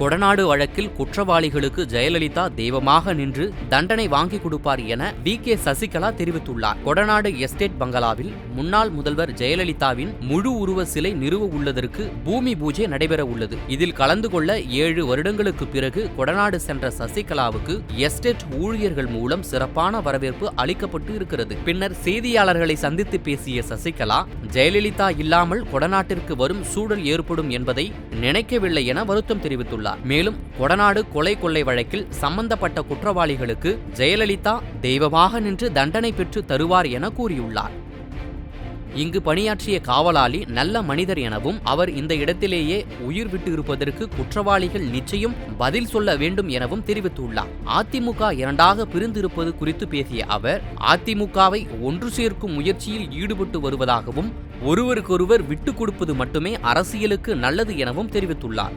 கொடநாடு வழக்கில் குற்றவாளிகளுக்கு ஜெயலலிதா தெய்வமாக நின்று தண்டனை வாங்கி கொடுப்பார் என வி கே சசிகலா தெரிவித்துள்ளார். கொடநாடு எஸ்டேட் பங்களாவில் முன்னாள் முதல்வர் ஜெயலலிதாவின் முழு உருவ சிலை நிறுவ உள்ளதற்கு பூமி பூஜை நடைபெற உள்ளது. இதில் கலந்து கொள்ள ஏழு வருடங்களுக்கு பிறகு கொடநாடு சென்ற சசிகலாவுக்கு எஸ்டேட் ஊழியர்கள் மூலம் சிறப்பான வரவேற்பு அளிக்கப்பட்டு இருக்கிறது. பின்னர் செய்தியாளர்களை சந்தித்து பேசிய சசிகலா ஜெயலலிதா இல்லாமல் கொடநாட்டிற்கு வரும் சூழல் ஏற்படும் என்பதை நினைக்கவில்லை என வருத்தம் தெரிவித்துள்ளார். மேலும் கொடநாடு கொலை கொள்ளை வழக்கில் சம்பந்தப்பட்ட குற்றவாளிகளுக்கு ஜெயலலிதா தெய்வமாக நின்று தண்டனை பெற்று தருவார் என கூறியுள்ளார். இங்கு பணியாற்றிய காவலாளி நல்ல மனிதர் எனவும் அவர் இந்த இடத்திலேயே உயிர் விட்டு இருப்பதற்கு குற்றவாளிகள் நிச்சயம் பதில் சொல்ல வேண்டும் எனவும் தெரிவித்துள்ளார். அதிமுக இரண்டாக பிரிந்திருப்பது குறித்து பேசிய அவர் அதிமுகவை ஒன்று சேர்க்கும் முயற்சியில் ஈடுபட்டு வருவதாகவும் ஒருவருக்கொருவர் விட்டுக் கொடுப்பது மட்டுமே அரசியலுக்கு நல்லது எனவும் தெரிவித்துள்ளார்.